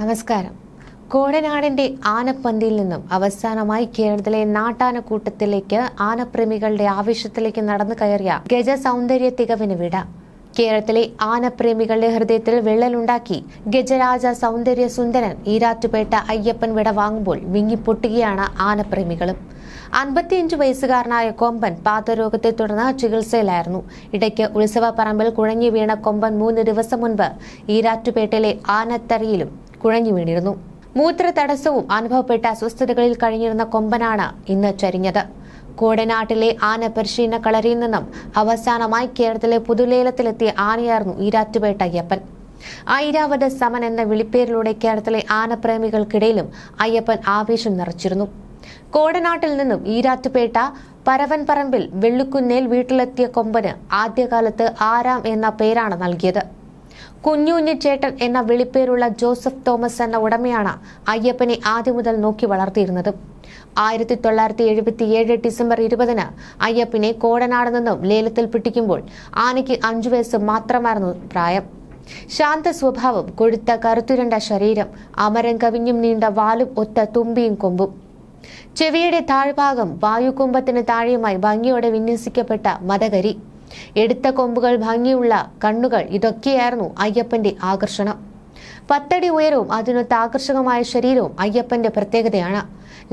നമസ്കാരം. കോടനാടിന്റെ ആനപ്പന്തിയിൽ നിന്നും അവസാനമായി കേരളത്തിലെ നാട്ടാനക്കൂട്ടത്തിലേക്ക് ആനപ്രേമികളുടെ ആവേശത്തിലേക്ക് നടന്നു കയറിയ ഗജ സൗന്ദര്യ തികവിന് വിട. കേരളത്തിലെ ആനപ്രേമികളുടെ ഹൃദയത്തിൽ വിള്ളലുണ്ടാക്കി ഗജരാജ സൗന്ദര്യ സുന്ദരൻ ഈരാറ്റുപേട്ട അയ്യപ്പൻ വിട വാങ്ങുമ്പോൾ വിങ്ങിപ്പൊട്ടുകയാണ് ആനപ്രേമികളും. അൻപത്തിയഞ്ച് വയസ്സുകാരനായ കൊമ്പൻ പാതരോഗത്തെ തുടർന്ന് ചികിത്സയിലായിരുന്നു. ഇടയ്ക്ക് ഉത്സവപ്പറമ്പിൽ കുഴഞ്ഞു വീണ കൊമ്പൻ മൂന്ന് ദിവസം മുൻപ് ഈരാറ്റുപേട്ടയിലെ ആനത്തറിയിലും കുഴഞ്ഞു വീണിരുന്നു. മൂത്ര തടസ്സവും അനുഭവപ്പെട്ട അസ്വസ്ഥതകളിൽ കഴിഞ്ഞിരുന്ന കൊമ്പനാണ് ഇന്ന് ചരിഞ്ഞത്. കോടനാട്ടിലെ ആന പരിശീലന കളരിയിൽ നിന്നും അവസാനമായി കേരളത്തിലെ പുതുലേലത്തിലെത്തിയ ആനയായിരുന്നു ഈരാറ്റുപേട്ട അയ്യപ്പൻ. ഐരാവത സമൻ എന്ന വിളിപ്പേരിലൂടെ കേരളത്തിലെ ആനപ്രേമികൾക്കിടയിലും അയ്യപ്പൻ ആവേശം നിറച്ചിരുന്നു. കോടനാട്ടിൽ നിന്നും ഈരാറ്റുപേട്ട പരവൻപറമ്പിൽ വെള്ളുക്കുന്നേൽ വീട്ടിലെത്തിയ കൊമ്പന് ആദ്യകാലത്ത് ആരാം എന്ന പേരാണ് നൽകിയത്. കുഞ്ഞുഞ്ഞു ചേട്ടൻ എന്ന വിളിപ്പേരുള്ള ജോസഫ് തോമസ് എന്ന ഉടമയാണ് അയ്യപ്പനെ ആദ്യം മുതൽ നോക്കി വളർത്തിയിരുന്നത്. ആയിരത്തി തൊള്ളായിരത്തി എഴുപത്തിയേഴ് ഡിസംബർ ഇരുപതിന് അയ്യപ്പനെ കോടനാട് നിന്നും ലേലത്തിൽ പിടിക്കുമ്പോൾ ആനയ്ക്ക് അഞ്ചു വയസ്സ് മാത്രമായിരുന്നു പ്രായം. ശാന്ത സ്വഭാവം കൊഴുത്ത കറുത്തുരണ്ട ശരീരം അമരം കവിഞ്ഞും നീണ്ട വാലും ഒത്ത തുമ്പിയും കൊമ്പും. ചെവിയുടെ താഴ്ഭാഗം വായുകുംഭത്തിന് താഴെയുമായി ഭംഗിയോടെ വിന്യസിക്കപ്പെട്ട മതകരി. എടുത്ത കൊമ്പുകൾ ഭംഗിയുള്ള കണ്ണുകൾ ഇതൊക്കെയായിരുന്നു അയ്യപ്പന്റെ ആകർഷണം. പത്തടി ഉയരവും അതിനൊത്ത ആകർഷകമായ ശരീരവും അയ്യപ്പന്റെ പ്രത്യേകതയാണ്.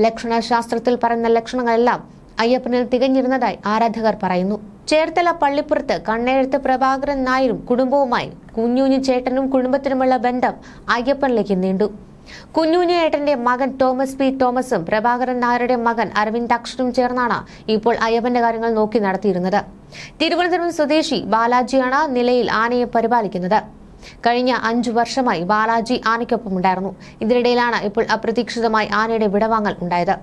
ലക്ഷണശാസ്ത്രത്തിൽ പറയുന്ന ലക്ഷണങ്ങളെല്ലാം അയ്യപ്പനിൽ തികഞ്ഞിരുന്നതായി ആരാധകർ പറയുന്നു. ചേർത്തല പള്ളിപ്പുറത്ത് കണ്ണേഴുത്ത് പ്രഭാകരൻ നായരും കുടുംബവുമായി കുഞ്ഞുഞ്ഞു ചേട്ടനും കുടുംബത്തിനുമുള്ള ബന്ധം അയ്യപ്പനിലേക്ക് നീണ്ടു. കുഞ്ഞുഞ്ഞു കുഞ്ഞുഞ്ഞേട്ടന്റെ മകൻ തോമസ് പി. തോമസും പ്രഭാകരൻ നായരുടെ മകൻ അരവിന്ദാക്ഷനും ചേർന്നാണ് ഇപ്പോൾ അയ്യപ്പന്റെ കാര്യങ്ങൾ നോക്കി നടത്തിയിരുന്നത്. തിരുവനന്തപുരം സ്വദേശി ബാലാജിയാണ് നിലയിൽ ആനയെ പരിപാലിക്കുന്നത്. കഴിഞ്ഞ അഞ്ചു വർഷമായി ബാലാജി ആനയ്ക്കൊപ്പമുണ്ടായിരുന്നു. ഇതിനിടയിലാണ് ഇപ്പോൾ അപ്രതീക്ഷിതമായി ആനയുടെ വിടവാങ്ങൽ ഉണ്ടായത്.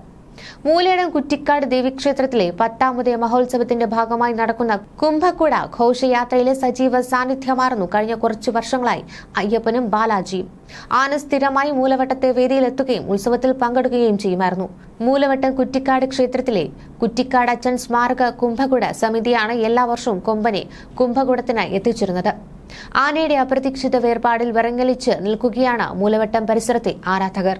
മൂലയിടം കുറ്റിക്കാട് ദേവീക്ഷേത്രത്തിലെ പത്താമത് മഹോത്സവത്തിന്റെ ഭാഗമായി നടക്കുന്ന കുംഭക്കുട ഘോഷയാത്രയിലെ സജീവ സാന്നിധ്യമായിരുന്നു കഴിഞ്ഞ കുറച്ചു വർഷങ്ങളായി അയ്യപ്പനും ബാലാജിയും. ആന സ്ഥിരമായി മൂലവട്ടത്തെ വേദിയിലെത്തുകയും ഉത്സവത്തിൽ പങ്കെടുക്കുകയും ചെയ്യുമായിരുന്നു. മൂലവട്ടം കുറ്റിക്കാട് ക്ഷേത്രത്തിലെ കുറ്റിക്കാട് അച്ഛൻ സ്മാരക കുംഭകുട സമിതിയാണ് എല്ലാ വർഷവും കൊമ്പനെ കുംഭകുടത്തിനായി എത്തിച്ചിരുന്നത്. ആനയുടെ അപ്രതീക്ഷിത വേർപാടിൽ വിറങ്ങലിച്ച് നിൽക്കുകയാണ് മൂലവട്ടം പരിസരത്തെ ആരാധകർ.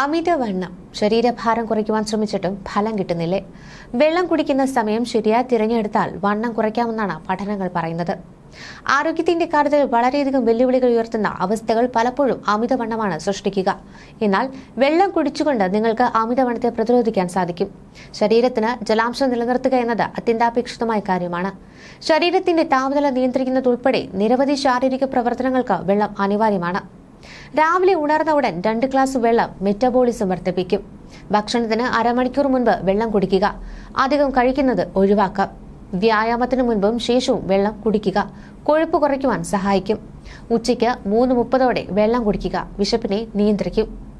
അമിതവണ്ണം ശരീരഭാരം കുറയ്ക്കുവാൻ ശ്രമിച്ചിട്ടും ഫലം കിട്ടുന്നില്ലേ? വെള്ളം കുടിക്കുന്ന സമയം ശരിയായി തിരഞ്ഞെടുത്താൽ വണ്ണം കുറയ്ക്കാമെന്നാണ് പഠനങ്ങൾ പറയുന്നത്. ആരോഗ്യത്തിന്റെ കാര്യത്തിൽ വളരെയധികം വെല്ലുവിളികൾ ഉയർത്തുന്ന അവസ്ഥകൾ പലപ്പോഴും അമിതവണ്ണമാണ് സൃഷ്ടിക്കുക. എന്നാൽ വെള്ളം കുടിച്ചുകൊണ്ട് നിങ്ങൾക്ക് അമിതവണ്ണത്തെ പ്രതിരോധിക്കാൻ സാധിക്കും. ശരീരത്തിന് ജലാംശം നിലനിർത്തുക എന്നത് അത്യന്താപേക്ഷിതമായ കാര്യമാണ്. ശരീരത്തിന്റെ താപനില നിയന്ത്രിക്കുന്നതുൾപ്പെടെ നിരവധി ശാരീരിക പ്രവർത്തനങ്ങൾക്ക് വെള്ളം അനിവാര്യമാണ്. രാവിലെ ഉണർന്ന ഉടൻ രണ്ട് ഗ്ലാസ് വെള്ളം മെറ്റബോളിസം വർദ്ധിപ്പിക്കും. ഭക്ഷണത്തിന് അരമണിക്കൂർ മുൻപ് വെള്ളം കുടിക്കുക. അധികം കഴിക്കുന്നത് ഒഴിവാക്കാം. വ്യായാമത്തിന് മുൻപും ശേഷവും വെള്ളം കുടിക്കുക. കൊഴുപ്പ് കുറയ്ക്കുവാൻ സഹായിക്കും. ഉച്ചയ്ക്ക് മൂന്ന് മുപ്പതോടെ വെള്ളം കുടിക്കുക. വിശപ്പിനെ നിയന്ത്രിക്കും.